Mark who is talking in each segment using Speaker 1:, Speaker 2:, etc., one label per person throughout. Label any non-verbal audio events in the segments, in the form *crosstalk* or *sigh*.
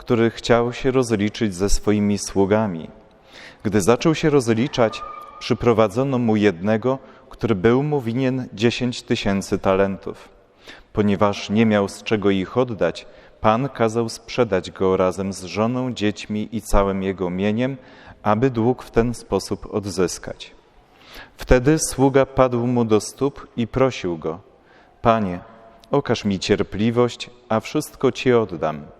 Speaker 1: który chciał się rozliczyć ze swoimi sługami. Gdy zaczął się rozliczać, przyprowadzono mu jednego, który był mu winien dziesięć tysięcy talentów. Ponieważ nie miał z czego ich oddać, Pan kazał sprzedać go razem z żoną, dziećmi i całym jego mieniem, aby dług w ten sposób odzyskać. Wtedy sługa padł mu do stóp i prosił go: Panie, okaż mi cierpliwość, a wszystko ci oddam.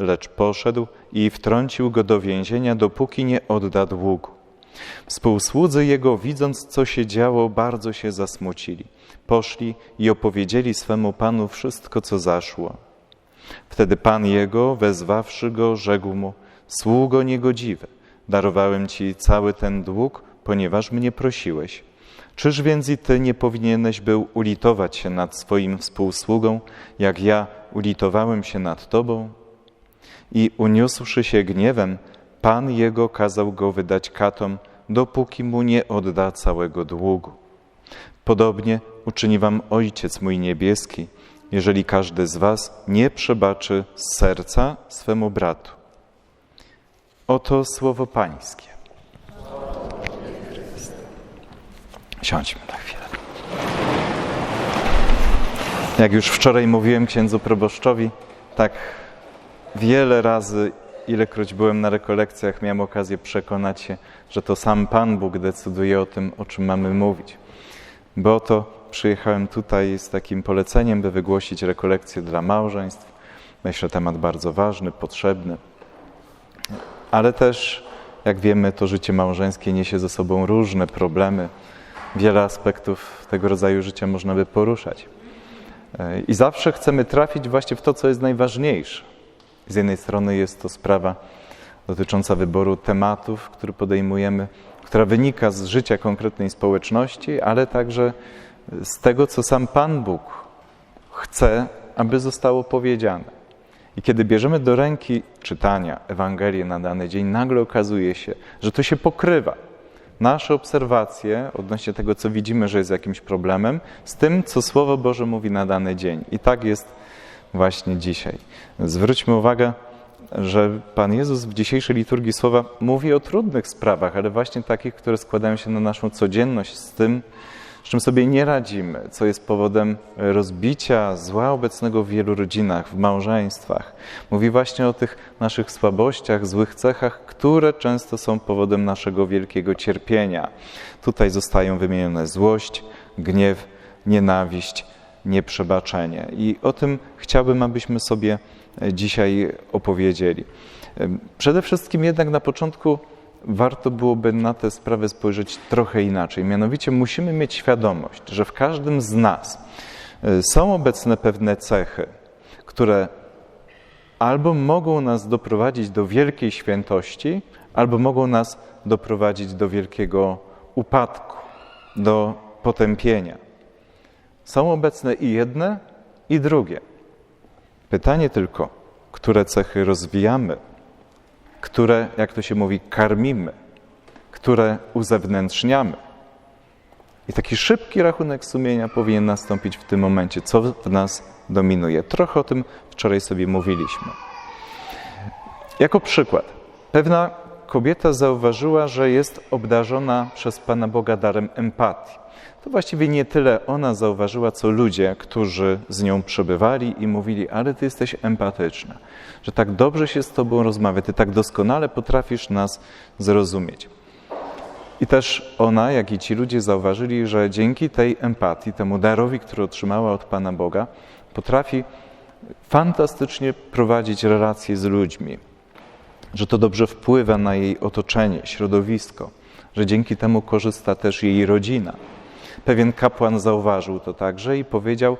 Speaker 1: lecz poszedł i wtrącił go do więzienia, dopóki nie odda długu. Współsłudzy jego, widząc, co się działo, bardzo się zasmucili. Poszli i opowiedzieli swemu panu wszystko, co zaszło. Wtedy pan jego, wezwawszy go, rzekł mu: Sługo niegodziwy, darowałem ci cały ten dług, ponieważ mnie prosiłeś. Czyż więc i ty nie powinieneś był ulitować się nad swoim współsługą, jak ja ulitowałem się nad tobą? I uniósłszy się gniewem, Pan jego kazał go wydać katom, dopóki mu nie odda całego długu. Podobnie uczyni wam Ojciec mój niebieski, jeżeli każdy z was nie przebaczy z serca swemu bratu. Oto słowo Pańskie. Siądźmy na chwilę. Jak już wczoraj mówiłem księdzu proboszczowi, tak wiele razy, ilekroć byłem na rekolekcjach, miałem okazję przekonać się, że to sam Pan Bóg decyduje o tym, o czym mamy mówić. Bo oto przyjechałem tutaj z takim poleceniem, by wygłosić rekolekcję dla małżeństw. Myślę, temat bardzo ważny, potrzebny. Ale też, jak wiemy, to życie małżeńskie niesie ze sobą różne problemy. Wiele aspektów tego rodzaju życia można by poruszać. I zawsze chcemy trafić właśnie w to, co jest najważniejsze. Z jednej strony jest to sprawa dotycząca wyboru tematów, które podejmujemy, która wynika z życia konkretnej społeczności, ale także z tego, co sam Pan Bóg chce, aby zostało powiedziane. I kiedy bierzemy do ręki czytania Ewangelię na dany dzień, nagle okazuje się, że to się pokrywa. Nasze obserwacje odnośnie tego, co widzimy, że jest jakimś problemem, z tym, co Słowo Boże mówi na dany dzień. I tak jest właśnie dzisiaj. Zwróćmy uwagę, że Pan Jezus w dzisiejszej liturgii słowa mówi o trudnych sprawach, ale właśnie takich, które składają się na naszą codzienność z tym, z czym sobie nie radzimy, co jest powodem rozbicia, zła obecnego w wielu rodzinach, w małżeństwach. Mówi właśnie o tych naszych słabościach, złych cechach, które często są powodem naszego wielkiego cierpienia. Tutaj zostają wymienione złość, gniew, nienawiść, nieprzebaczenie. I o tym chciałbym, abyśmy sobie dzisiaj opowiedzieli. Przede wszystkim jednak na początku warto byłoby na tę sprawę spojrzeć trochę inaczej. Mianowicie musimy mieć świadomość, że w każdym z nas są obecne pewne cechy, które albo mogą nas doprowadzić do wielkiej świętości, albo mogą nas doprowadzić do wielkiego upadku, do potępienia. Są obecne i jedne, i drugie. Pytanie tylko, które cechy rozwijamy, które, jak to się mówi, karmimy, które uzewnętrzniamy. I taki szybki rachunek sumienia powinien nastąpić w tym momencie, co w nas dominuje. Trochę o tym wczoraj sobie mówiliśmy. Jako przykład, pewna kobieta zauważyła, że jest obdarzona przez Pana Boga darem empatii. To właściwie nie tyle ona zauważyła, co ludzie, którzy z nią przebywali i mówili, ale ty jesteś empatyczna, że tak dobrze się z tobą rozmawia, ty tak doskonale potrafisz nas zrozumieć. I też ona, jak i ci ludzie zauważyli, że dzięki tej empatii, temu darowi, który otrzymała od Pana Boga, potrafi fantastycznie prowadzić relacje z ludźmi, że to dobrze wpływa na jej otoczenie, środowisko, że dzięki temu korzysta też jej rodzina. Pewien kapłan zauważył to także i powiedział: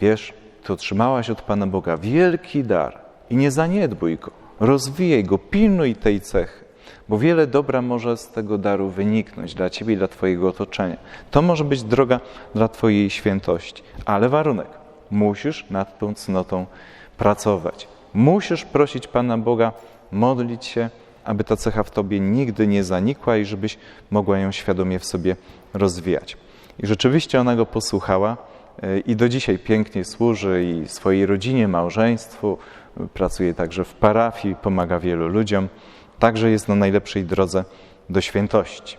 Speaker 1: Wiesz, ty otrzymałaś od Pana Boga wielki dar i nie zaniedbuj go, rozwijaj go, pilnuj tej cechy, bo wiele dobra może z tego daru wyniknąć dla ciebie i dla Twojego otoczenia. To może być droga dla Twojej świętości, ale warunek musisz nad tą cnotą pracować. Musisz prosić Pana Boga, modlić się, aby ta cecha w Tobie nigdy nie zanikła i żebyś mogła ją świadomie w sobie rozwijać. I rzeczywiście ona go posłuchała e, i do dzisiaj pięknie służy i swojej rodzinie, małżeństwu, pracuje także w parafii, pomaga wielu ludziom, także jest na najlepszej drodze do świętości.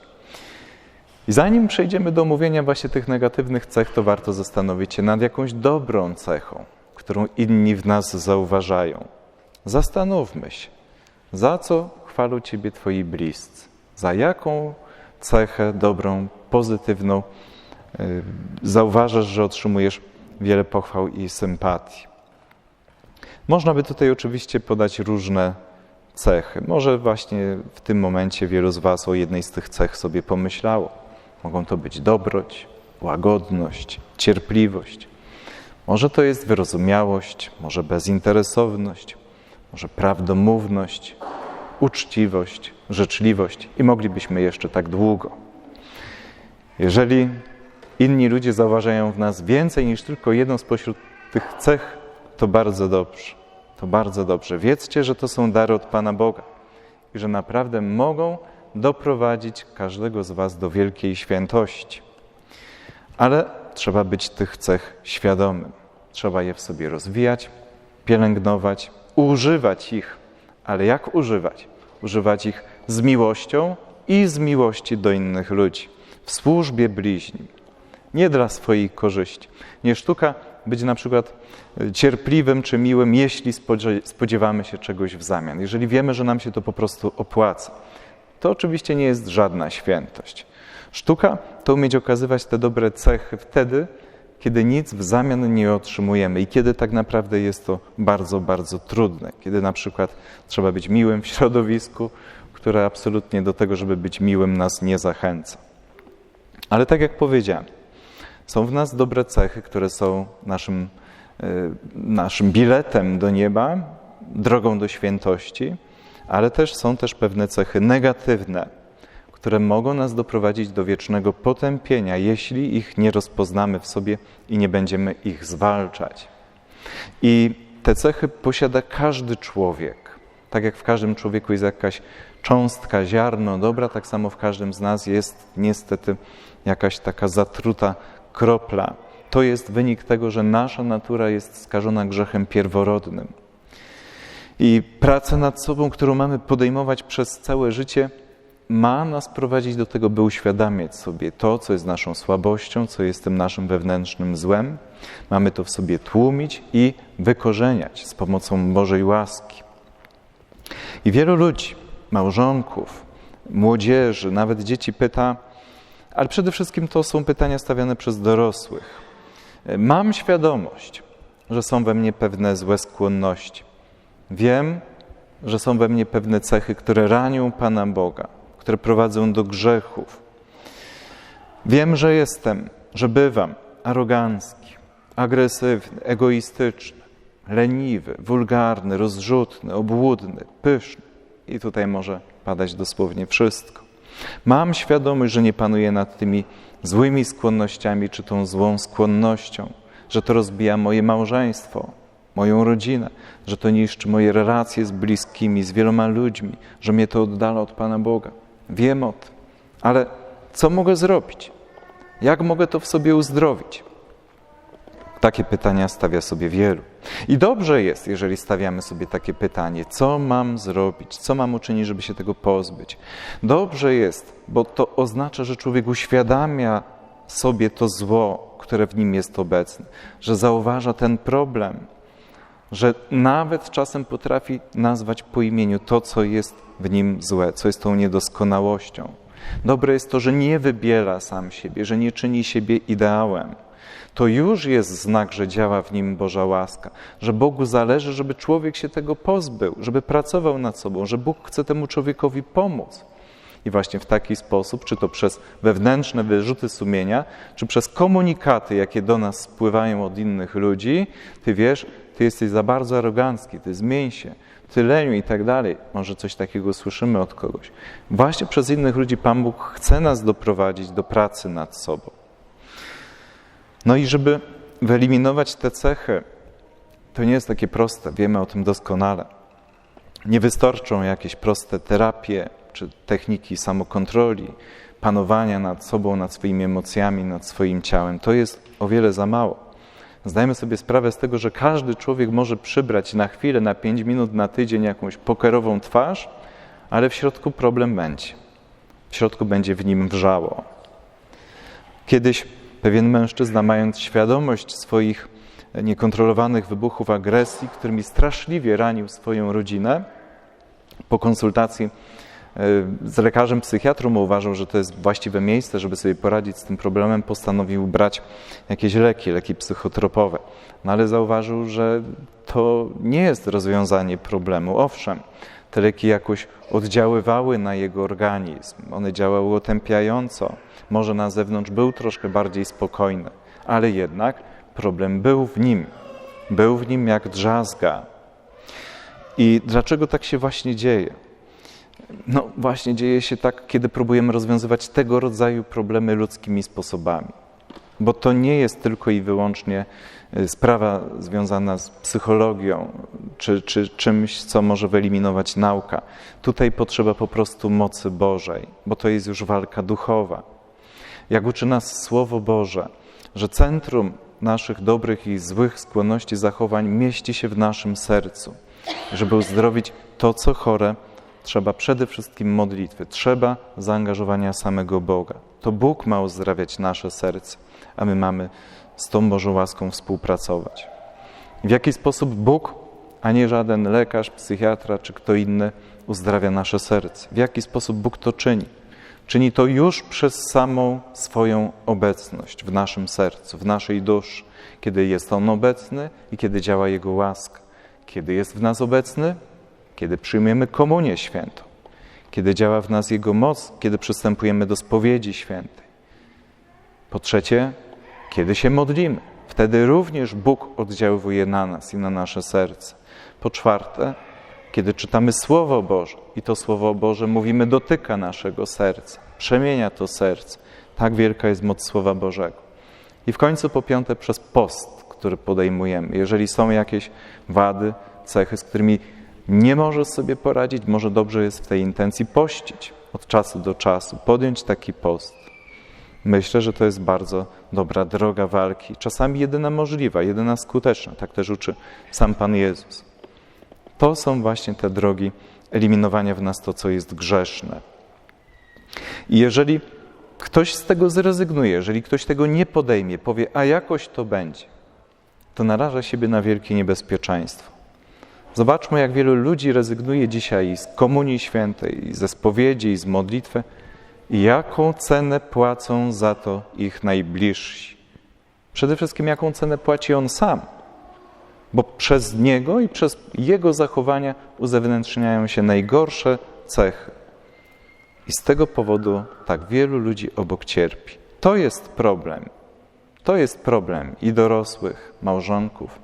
Speaker 1: I zanim przejdziemy do omówienia właśnie tych negatywnych cech, to warto zastanowić się nad jakąś dobrą cechą, którą inni w nas zauważają. Zastanówmy się, za co chwalą Ciebie Twoi bliscy, za jaką cechę dobrą, pozytywną zauważasz, że otrzymujesz wiele pochwał i sympatii. Można by tutaj oczywiście podać różne cechy. Może właśnie w tym momencie wielu z Was o jednej z tych cech sobie pomyślało. Mogą to być dobroć, łagodność, cierpliwość. Może to jest wyrozumiałość, może bezinteresowność, może prawdomówność, uczciwość, życzliwość i moglibyśmy jeszcze tak długo. Jeżeli inni ludzie zauważają w nas więcej niż tylko jedną spośród tych cech, to bardzo dobrze. To bardzo dobrze. Wiedzcie, że to są dary od Pana Boga i że naprawdę mogą doprowadzić każdego z Was do wielkiej świętości. Ale trzeba być tych cech świadomym. Trzeba je w sobie rozwijać, pielęgnować, używać ich. Ale jak używać? Używać ich z miłością i z miłości do innych ludzi, w służbie bliźnim, nie dla swojej korzyści. Nie sztuka być na przykład cierpliwym czy miłym, jeśli spodziewamy się czegoś w zamian, jeżeli wiemy, że nam się to po prostu opłaca to oczywiście nie jest żadna świętość. Sztuka to umieć okazywać te dobre cechy wtedy, kiedy nic w zamian nie otrzymujemy i kiedy tak naprawdę jest to bardzo, bardzo trudne. Kiedy na przykład trzeba być miłym w środowisku, które absolutnie do tego, żeby być miłym, nas nie zachęca. Ale tak jak powiedziałem, są w nas dobre cechy, które są naszym, e, naszym biletem do nieba, drogą do świętości ale też są też pewne cechy negatywne, które mogą nas doprowadzić do wiecznego potępienia, jeśli ich nie rozpoznamy w sobie i nie będziemy ich zwalczać. I te cechy posiada każdy człowiek. Tak jak w każdym człowieku jest jakaś cząstka, ziarno dobra, tak samo w każdym z nas jest niestety jakaś taka zatruta kropla. To jest wynik tego, że nasza natura jest skażona grzechem pierworodnym. I praca nad sobą, którą mamy podejmować przez całe życie, ma nas prowadzić do tego, by uświadamiać sobie to, co jest naszą słabością, co jest tym naszym wewnętrznym złem. Mamy to w sobie tłumić i wykorzeniać z pomocą Bożej łaski. I wielu ludzi, małżonków, młodzieży, nawet dzieci pyta, ale przede wszystkim to są pytania stawiane przez dorosłych. Mam świadomość, że są we mnie pewne złe skłonności. Wiem, że są we mnie pewne cechy, które ranią Pana Boga, które prowadzą do grzechów. Wiem, że jestem, że bywam arogancki, agresywny, egoistyczny, leniwy, wulgarny, rozrzutny, obłudny, pyszny. I tutaj może padać dosłownie wszystko. Mam świadomość, że nie panuję nad tymi złymi skłonnościami czy tą złą skłonnością, że to rozbija moje małżeństwo, moją rodzinę, że to niszczy moje relacje z bliskimi, z wieloma ludźmi, że mnie to oddala od Pana Boga. Wiem o tym, ale co mogę zrobić? Jak mogę to w sobie uzdrowić? Takie pytania stawia sobie wielu. I dobrze jest, jeżeli stawiamy sobie takie pytanie, co mam zrobić, co mam uczynić, żeby się tego pozbyć. Dobrze jest, bo to oznacza, że człowiek uświadamia sobie to zło, które w nim jest obecne, że zauważa ten problem, że nawet czasem potrafi nazwać po imieniu to, co jest w nim złe, co jest tą niedoskonałością. Dobre jest to, że nie wybiela sam siebie, że nie czyni siebie ideałem. To już jest znak, że działa w nim Boża łaska, że Bogu zależy, żeby człowiek się tego pozbył, żeby pracował nad sobą, że Bóg chce temu człowiekowi pomóc. I właśnie w taki sposób, czy to przez wewnętrzne wyrzuty sumienia, czy przez komunikaty, jakie do nas spływają od innych ludzi, ty wiesz, ty jesteś za bardzo arogancki, ty zmień się, ty leniu i tak dalej. Może coś takiego słyszymy od kogoś. Właśnie przez innych ludzi Pan Bóg chce nas doprowadzić do pracy nad sobą. No i żeby wyeliminować te cechy, to nie jest takie proste, wiemy o tym doskonale. Nie wystarczą jakieś proste terapie czy techniki samokontroli, panowania nad sobą, nad swoimi emocjami, nad swoim ciałem. To jest o wiele za mało. Zdajmy sobie sprawę z tego, że każdy człowiek może przybrać na chwilę, na pięć minut, na tydzień jakąś pokerową twarz, ale w środku problem będzie. W środku będzie w nim wrzało. Kiedyś pewien mężczyzna, mając świadomość swoich niekontrolowanych wybuchów agresji, którymi straszliwie ranił swoją rodzinę, po konsultacji e, z lekarzem psychiatrą uważał, że to jest właściwe miejsce, żeby sobie poradzić z tym problemem, postanowił brać jakieś leki, leki psychotropowe. No ale zauważył, że to nie jest rozwiązanie problemu. Owszem, te leki jakoś oddziaływały na jego organizm, one działały otępiająco, może na zewnątrz był troszkę bardziej spokojny, ale jednak problem był w nim. Był w nim jak drzazga. I dlaczego tak się właśnie dzieje? No właśnie dzieje się tak, kiedy próbujemy rozwiązywać tego rodzaju problemy ludzkimi sposobami. Bo to nie jest tylko i wyłącznie sprawa związana z psychologią, czy, czy czymś, co może wyeliminować nauka. Tutaj potrzeba po prostu mocy Bożej, bo to jest już walka duchowa. Jak uczy nas Słowo Boże, że centrum naszych dobrych i złych skłonności, zachowań mieści się w naszym sercu. Żeby uzdrowić to, co chore, trzeba przede wszystkim modlitwy, trzeba zaangażowania samego Boga. To Bóg ma uzdrawiać nasze serce, a my mamy z tą Bożą łaską współpracować. W jaki sposób Bóg, a nie żaden lekarz, psychiatra czy kto inny uzdrawia nasze serce? W jaki sposób Bóg to czyni? Czyni to już przez samą swoją obecność w naszym sercu, w naszej duszy, kiedy jest On obecny i kiedy działa Jego łaska. Kiedy jest w nas obecny? Kiedy przyjmujemy komunię świętą. Kiedy działa w nas Jego moc, kiedy przystępujemy do spowiedzi świętej. Po trzecie, kiedy się modlimy. Wtedy również Bóg oddziałuje na nas i na nasze serce. Po czwarte, kiedy czytamy Słowo Boże i to Słowo Boże mówimy dotyka naszego serca, przemienia to serce. Tak wielka jest moc Słowa Bożego. I w końcu po piąte przez post, który podejmujemy. Jeżeli są jakieś wady, cechy, z którymi nie możesz sobie poradzić, może dobrze jest w tej intencji pościć od czasu do czasu, podjąć taki post. Myślę, że to jest bardzo dobra droga walki, czasami jedyna możliwa, jedyna skuteczna. Tak też uczy sam Pan Jezus. To są właśnie te drogi eliminowania w nas to, co jest grzeszne. I jeżeli ktoś z tego zrezygnuje, jeżeli ktoś tego nie podejmie, powie, a jakoś to będzie, to naraża siebie na wielkie niebezpieczeństwo. Zobaczmy, jak wielu ludzi rezygnuje dzisiaj z komunii świętej, ze spowiedzi z modlitwy jaką cenę płacą za to ich najbliżsi. Przede wszystkim, jaką cenę płaci on sam – bo przez niego i przez jego zachowania uzewnętrzniają się najgorsze cechy. I z tego powodu tak wielu ludzi obok cierpi. To jest problem. To jest problem i dorosłych małżonków,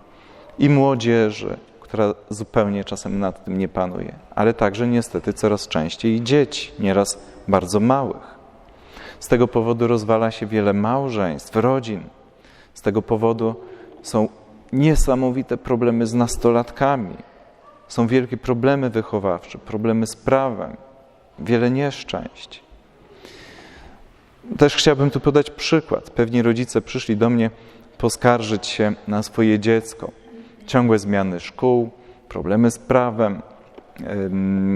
Speaker 1: i młodzieży, która zupełnie czasem nad tym nie panuje, ale także niestety coraz częściej i dzieci, nieraz bardzo małych. Z tego powodu rozwala się wiele małżeństw, rodzin. Z tego powodu są niesamowite problemy z nastolatkami. Są wielkie problemy wychowawcze, problemy z prawem, wiele nieszczęść. Też chciałbym tu podać przykład. Pewni rodzice przyszli do mnie poskarżyć się na swoje dziecko. Ciągłe zmiany szkół, problemy z prawem,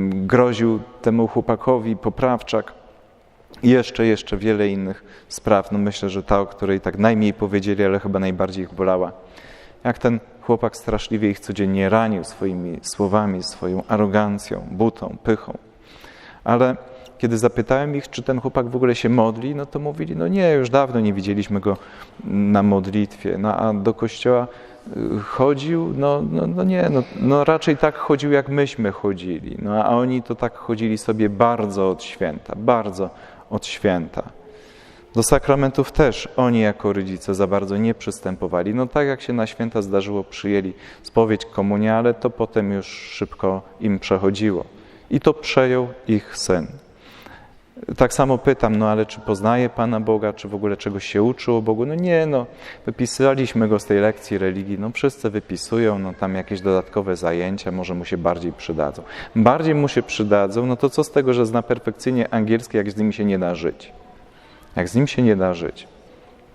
Speaker 1: groził temu chłopakowi poprawczak i jeszcze, jeszcze wiele innych spraw. No myślę, że ta, o której tak najmniej powiedzieli, ale chyba najbardziej ich bolała, jak ten chłopak straszliwie ich codziennie ranił swoimi słowami, swoją arogancją, butą, pychą. Ale kiedy zapytałem ich, czy ten chłopak w ogóle się modli, no to mówili, no nie, już dawno nie widzieliśmy go na modlitwie. No a do kościoła chodził, no, no, no nie, no, no raczej tak chodził, jak myśmy chodzili. No a oni to tak chodzili sobie bardzo od święta, bardzo od święta. Do sakramentów też oni jako rodzice za bardzo nie przystępowali. No tak jak się na święta zdarzyło, przyjęli spowiedź, komunię, ale to potem już szybko im przechodziło. I to przejął ich syn. Tak samo pytam, no ale czy poznaje Pana Boga, czy w ogóle czegoś się uczył o Bogu? No nie, no wypisaliśmy go z tej lekcji religii, no wszyscy wypisują, no tam jakieś dodatkowe zajęcia, może mu się bardziej przydadzą. Bardziej mu się przydadzą, no to co z tego, że zna perfekcyjnie angielski, jak z nim się nie da żyć? Jak z nim się nie da żyć?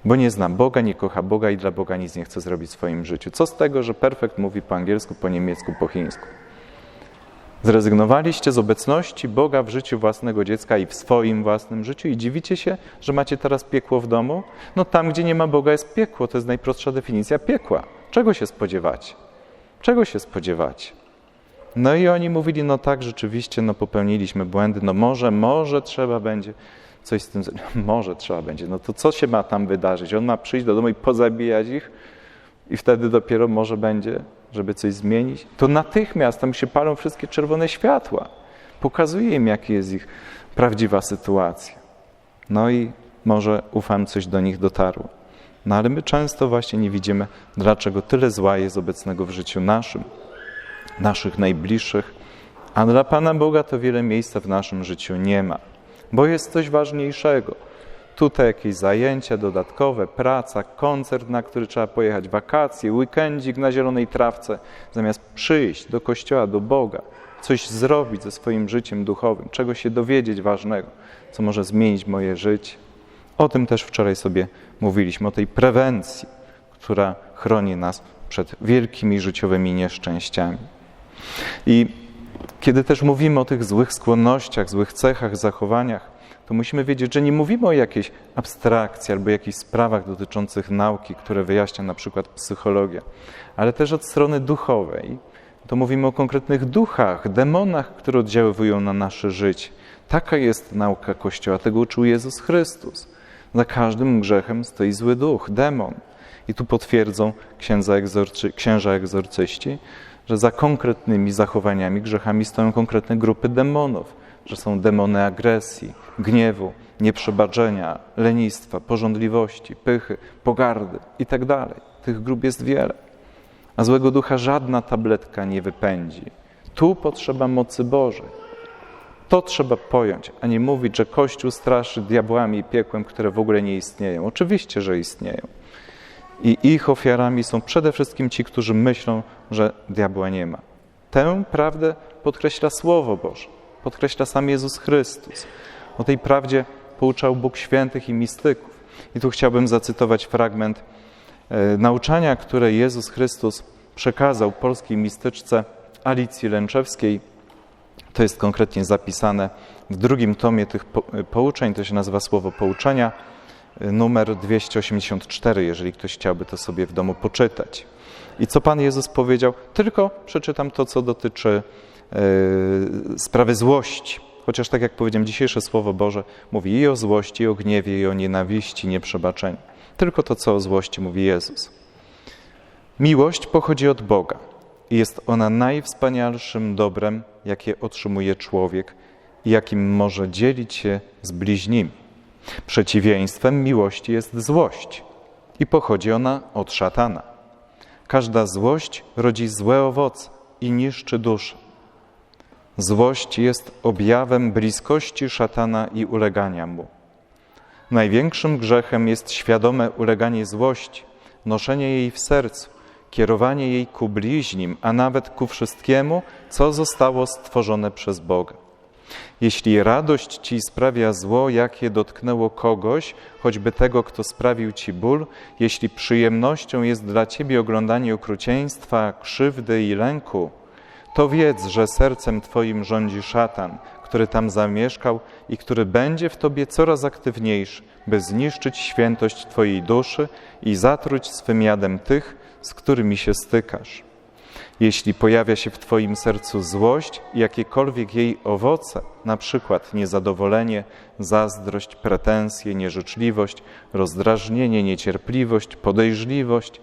Speaker 1: Bo nie zna Boga, nie kocha Boga i dla Boga nic nie chce zrobić w swoim życiu. Co z tego, że perfekt mówi po angielsku, po niemiecku, po chińsku? Zrezygnowaliście z obecności Boga w życiu własnego dziecka i w swoim własnym życiu i dziwicie się, że macie teraz piekło w domu? No tam, gdzie nie ma Boga jest piekło. To jest najprostsza definicja piekła. Czego się spodziewacie? Czego się spodziewacie? No i oni mówili, no tak, rzeczywiście, no popełniliśmy błędy, no może, może trzeba będzie coś z tym. *laughs* Może trzeba będzie. No to co się ma tam wydarzyć? On ma przyjść do domu i pozabijać ich i wtedy dopiero może będzie żeby coś zmienić, to natychmiast tam się palą wszystkie czerwone światła. Pokazuje im, jaka jest ich prawdziwa sytuacja. No i może ufam, coś do nich dotarło. No ale my często właśnie nie widzimy, dlaczego tyle zła jest obecnego w życiu naszym, naszych najbliższych, a dla Pana Boga to wiele miejsca w naszym życiu nie ma, bo jest coś ważniejszego Tutaj jakieś zajęcia dodatkowe, praca, koncert, na który trzeba pojechać, wakacje, weekendzik na zielonej trawce, zamiast przyjść do kościoła, do Boga, coś zrobić ze swoim życiem duchowym, czego się dowiedzieć ważnego, co może zmienić moje życie. O tym też wczoraj sobie mówiliśmy, o tej prewencji, która chroni nas przed wielkimi życiowymi nieszczęściami. I kiedy też mówimy o tych złych skłonnościach, złych cechach, zachowaniach, to musimy wiedzieć, że nie mówimy o jakiejś abstrakcji albo jakichś sprawach dotyczących nauki, które wyjaśnia na przykład psychologia, ale też od strony duchowej. To mówimy o konkretnych duchach, demonach, które oddziaływują na nasze życie. Taka jest nauka Kościoła, tego uczył Jezus Chrystus. Za każdym grzechem stoi zły duch, demon. I tu potwierdzą księdza egzorcy, księża egzorcyści, że za konkretnymi zachowaniami, grzechami stoją konkretne grupy demonów że są demony agresji, gniewu, nieprzebaczenia, lenistwa, porządliwości, pychy, pogardy itd. Tak Tych grup jest wiele. A złego ducha żadna tabletka nie wypędzi. Tu potrzeba mocy Bożej. To trzeba pojąć, a nie mówić, że Kościół straszy diabłami i piekłem, które w ogóle nie istnieją. Oczywiście, że istnieją. I ich ofiarami są przede wszystkim ci, którzy myślą, że diabła nie ma. Tę prawdę podkreśla Słowo Boże podkreśla sam Jezus Chrystus. O tej prawdzie pouczał Bóg świętych i mistyków. I tu chciałbym zacytować fragment e, nauczania, które Jezus Chrystus przekazał polskiej mistyczce Alicji Lęczewskiej. To jest konkretnie zapisane w drugim tomie tych e, pouczeń, to się nazywa Słowo Pouczenia, e, numer 284, jeżeli ktoś chciałby to sobie w domu poczytać. I co Pan Jezus powiedział? Tylko przeczytam to, co dotyczy sprawy złości. Chociaż tak jak powiedziałem, dzisiejsze Słowo Boże mówi i o złości, i o gniewie, i o nienawiści, nieprzebaczeniu. Tylko to, co o złości mówi Jezus. Miłość pochodzi od Boga i jest ona najwspanialszym dobrem, jakie otrzymuje człowiek i jakim może dzielić się z bliźnimi. Przeciwieństwem miłości jest złość i pochodzi ona od szatana. Każda złość rodzi złe owoce i niszczy duszę. Złość jest objawem bliskości szatana i ulegania mu. Największym grzechem jest świadome uleganie złości, noszenie jej w sercu, kierowanie jej ku bliźnim, a nawet ku wszystkiemu, co zostało stworzone przez Boga. Jeśli radość ci sprawia zło, jakie dotknęło kogoś, choćby tego, kto sprawił ci ból, jeśli przyjemnością jest dla ciebie oglądanie okrucieństwa, krzywdy i lęku, to wiedz, że sercem Twoim rządzi szatan, który tam zamieszkał i który będzie w Tobie coraz aktywniejszy, by zniszczyć świętość Twojej duszy i zatruć swym jadem tych, z którymi się stykasz. Jeśli pojawia się w Twoim sercu złość jakiekolwiek jej owoce, na przykład niezadowolenie, zazdrość, pretensje, nieżyczliwość, rozdrażnienie, niecierpliwość, podejrzliwość,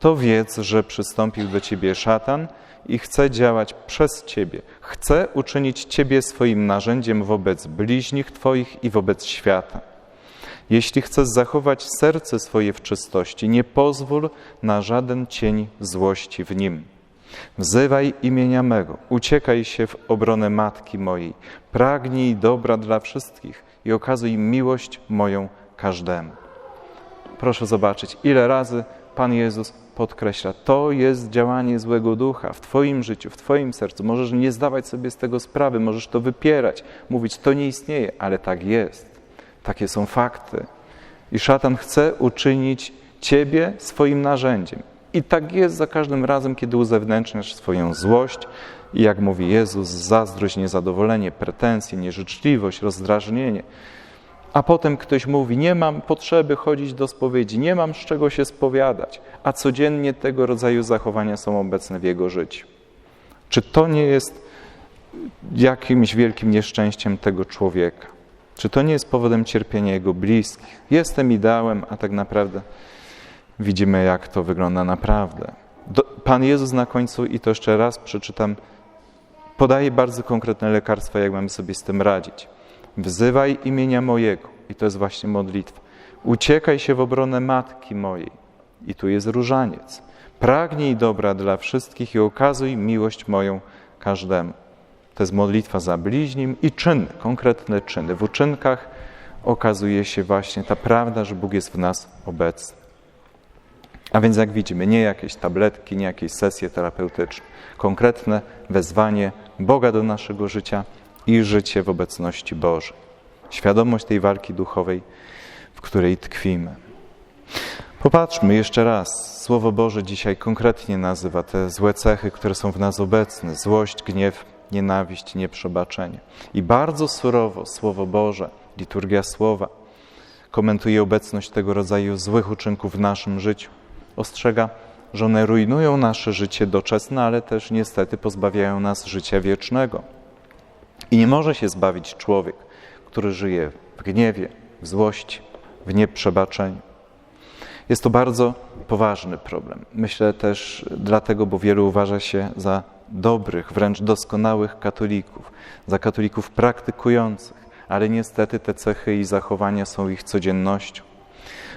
Speaker 1: to wiedz, że przystąpił do Ciebie szatan i chce działać przez Ciebie. Chce uczynić Ciebie swoim narzędziem wobec bliźnich Twoich i wobec świata. Jeśli chcesz zachować serce swoje w czystości, nie pozwól na żaden cień złości w nim. Wzywaj imienia mego, uciekaj się w obronę matki mojej, pragnij dobra dla wszystkich i okazuj miłość moją każdemu. Proszę zobaczyć, ile razy Pan Jezus podkreśla, to jest działanie złego ducha w Twoim życiu, w Twoim sercu. Możesz nie zdawać sobie z tego sprawy, możesz to wypierać, mówić, to nie istnieje, ale tak jest. Takie są fakty. I szatan chce uczynić Ciebie swoim narzędziem. I tak jest za każdym razem, kiedy uzewnętrzniasz swoją złość i jak mówi Jezus, zazdrość, niezadowolenie, pretensje, nieżyczliwość, rozdrażnienie. A potem ktoś mówi: Nie mam potrzeby chodzić do spowiedzi, nie mam z czego się spowiadać, a codziennie tego rodzaju zachowania są obecne w jego życiu. Czy to nie jest jakimś wielkim nieszczęściem tego człowieka? Czy to nie jest powodem cierpienia jego bliskich? Jestem ideałem, a tak naprawdę widzimy, jak to wygląda naprawdę. Pan Jezus na końcu, i to jeszcze raz przeczytam, podaje bardzo konkretne lekarstwa, jak mamy sobie z tym radzić. Wzywaj imienia mojego, i to jest właśnie modlitwa. Uciekaj się w obronę matki mojej, i tu jest różaniec. Pragnij dobra dla wszystkich i okazuj miłość moją każdemu. To jest modlitwa za bliźnim i czyny, konkretne czyny. W uczynkach okazuje się właśnie ta prawda, że Bóg jest w nas obecny. A więc jak widzimy, nie jakieś tabletki, nie jakieś sesje terapeutyczne, konkretne wezwanie Boga do naszego życia i życie w obecności Bożej. Świadomość tej walki duchowej, w której tkwimy. Popatrzmy jeszcze raz. Słowo Boże dzisiaj konkretnie nazywa te złe cechy, które są w nas obecne: złość, gniew, nienawiść, nieprzebaczenie. I bardzo surowo Słowo Boże, liturgia słowa, komentuje obecność tego rodzaju złych uczynków w naszym życiu. Ostrzega, że one rujnują nasze życie doczesne, ale też niestety pozbawiają nas życia wiecznego. I nie może się zbawić człowiek, który żyje w gniewie, w złości, w nieprzebaczeniu. Jest to bardzo poważny problem. Myślę też dlatego, bo wielu uważa się za dobrych, wręcz doskonałych katolików, za katolików praktykujących, ale niestety te cechy i zachowania są ich codziennością.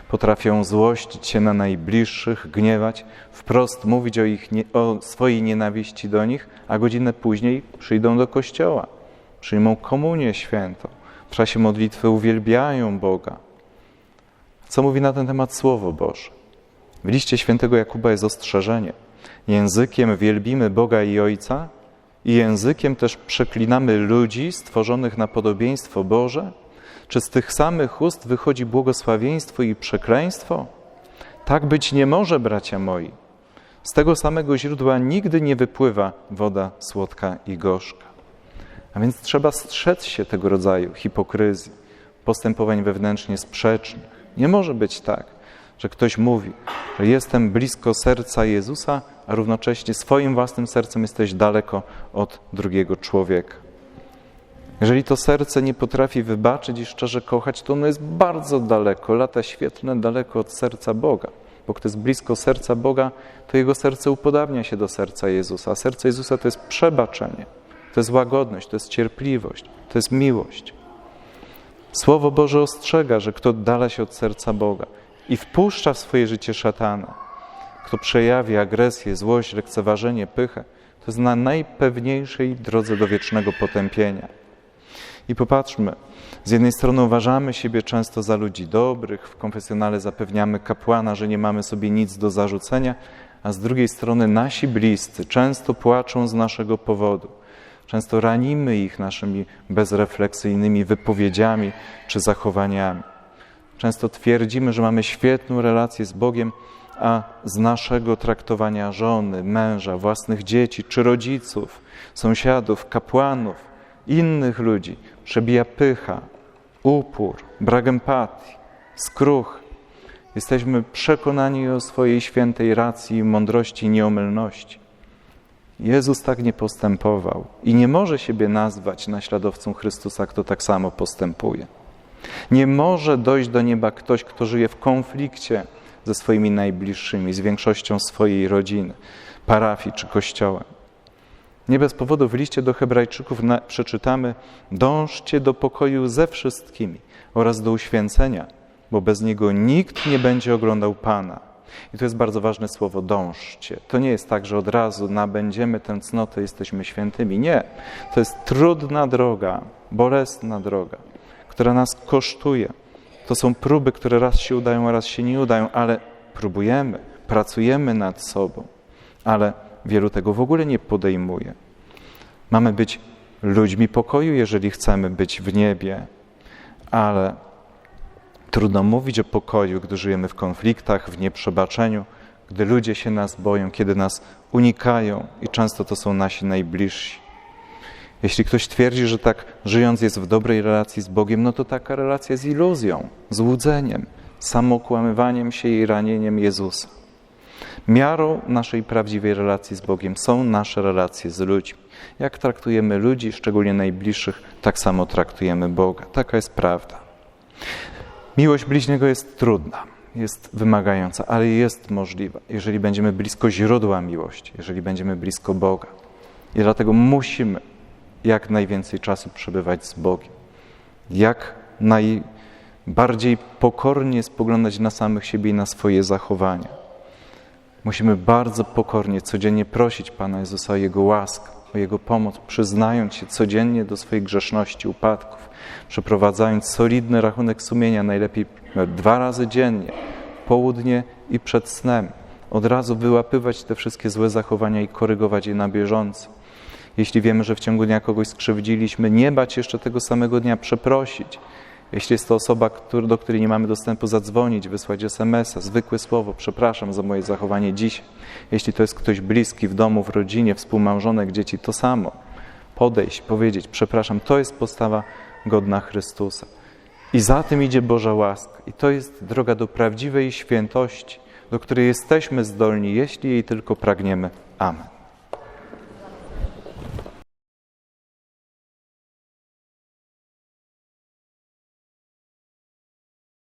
Speaker 1: Potrafią złościć się na najbliższych, gniewać, wprost mówić o, ich, o swojej nienawiści do nich, a godzinę później przyjdą do kościoła, przyjmą komunię świętą, w czasie modlitwy uwielbiają Boga. Co mówi na ten temat Słowo Boże? W liście świętego Jakuba jest ostrzeżenie – Językiem wielbimy Boga i Ojca i językiem też przeklinamy ludzi stworzonych na podobieństwo Boże? Czy z tych samych ust wychodzi błogosławieństwo i przekleństwo? Tak być nie może, bracia moi. Z tego samego źródła nigdy nie wypływa woda słodka i gorzka. A więc trzeba strzec się tego rodzaju hipokryzji, postępowań wewnętrznie sprzecznych. Nie może być tak, że ktoś mówi, że jestem blisko serca Jezusa, a równocześnie swoim własnym sercem jesteś daleko od drugiego człowieka. Jeżeli to serce nie potrafi wybaczyć i szczerze kochać, to ono jest bardzo daleko, lata świetlne daleko od serca Boga. Bo kto jest blisko serca Boga, to jego serce upodabnia się do serca Jezusa. A serce Jezusa to jest przebaczenie, to jest łagodność, to jest cierpliwość, to jest miłość. Słowo Boże ostrzega, że kto oddala się od serca Boga i wpuszcza w swoje życie szatana, kto przejawi agresję, złość, lekceważenie, pychę, to jest na najpewniejszej drodze do wiecznego potępienia. I popatrzmy, z jednej strony uważamy siebie często za ludzi dobrych, w konfesjonale zapewniamy kapłana, że nie mamy sobie nic do zarzucenia, a z drugiej strony nasi bliscy często płaczą z naszego powodu. Często ranimy ich naszymi bezrefleksyjnymi wypowiedziami czy zachowaniami. Często twierdzimy, że mamy świetną relację z Bogiem, a z naszego traktowania żony, męża, własnych dzieci czy rodziców, sąsiadów, kapłanów, innych ludzi przebija pycha, upór, brak empatii, skruch. Jesteśmy przekonani o swojej świętej racji, mądrości i nieomylności. Jezus tak nie postępował i nie może siebie nazwać naśladowcą Chrystusa, kto tak samo postępuje. Nie może dojść do nieba ktoś, kto żyje w konflikcie ze swoimi najbliższymi, z większością swojej rodziny, parafii czy kościoła. Nie bez powodu w liście do Hebrajczyków przeczytamy: Dążcie do pokoju ze wszystkimi oraz do uświęcenia, bo bez niego nikt nie będzie oglądał Pana. I to jest bardzo ważne słowo dążcie. To nie jest tak, że od razu nabędziemy tę cnotę, jesteśmy świętymi. Nie. To jest trudna droga, bolesna droga, która nas kosztuje. To są próby, które raz się udają, a raz się nie udają, ale próbujemy, pracujemy nad sobą, ale wielu tego w ogóle nie podejmuje. Mamy być ludźmi pokoju, jeżeli chcemy być w niebie, ale trudno mówić o pokoju, gdy żyjemy w konfliktach, w nieprzebaczeniu, gdy ludzie się nas boją, kiedy nas unikają i często to są nasi najbliżsi. Jeśli ktoś twierdzi, że tak żyjąc jest w dobrej relacji z Bogiem, no to taka relacja jest iluzją, złudzeniem, samokłamywaniem się i ranieniem Jezusa. Miarą naszej prawdziwej relacji z Bogiem są nasze relacje z ludźmi. Jak traktujemy ludzi, szczególnie najbliższych, tak samo traktujemy Boga. Taka jest prawda. Miłość bliźniego jest trudna, jest wymagająca, ale jest możliwa, jeżeli będziemy blisko źródła miłości, jeżeli będziemy blisko Boga. I dlatego musimy jak najwięcej czasu przebywać z Bogiem. Jak najbardziej pokornie spoglądać na samych siebie i na swoje zachowania. Musimy bardzo pokornie, codziennie prosić Pana Jezusa o Jego łaskę, o Jego pomoc, przyznając się codziennie do swojej grzeszności, upadków, przeprowadzając solidny rachunek sumienia, najlepiej dwa razy dziennie, południe i przed snem. Od razu wyłapywać te wszystkie złe zachowania i korygować je na bieżąco. Jeśli wiemy, że w ciągu dnia kogoś skrzywdziliśmy, nie bać jeszcze tego samego dnia przeprosić. Jeśli jest to osoba, do której nie mamy dostępu, zadzwonić, wysłać SMS-a, zwykłe słowo, przepraszam za moje zachowanie dziś. Jeśli to jest ktoś bliski w domu, w rodzinie, współmałżonek, dzieci, to samo. Podejść, powiedzieć, przepraszam, to jest postawa godna Chrystusa. I za tym idzie Boża łaska. I to jest droga do prawdziwej świętości, do której jesteśmy zdolni, jeśli jej tylko pragniemy. Amen.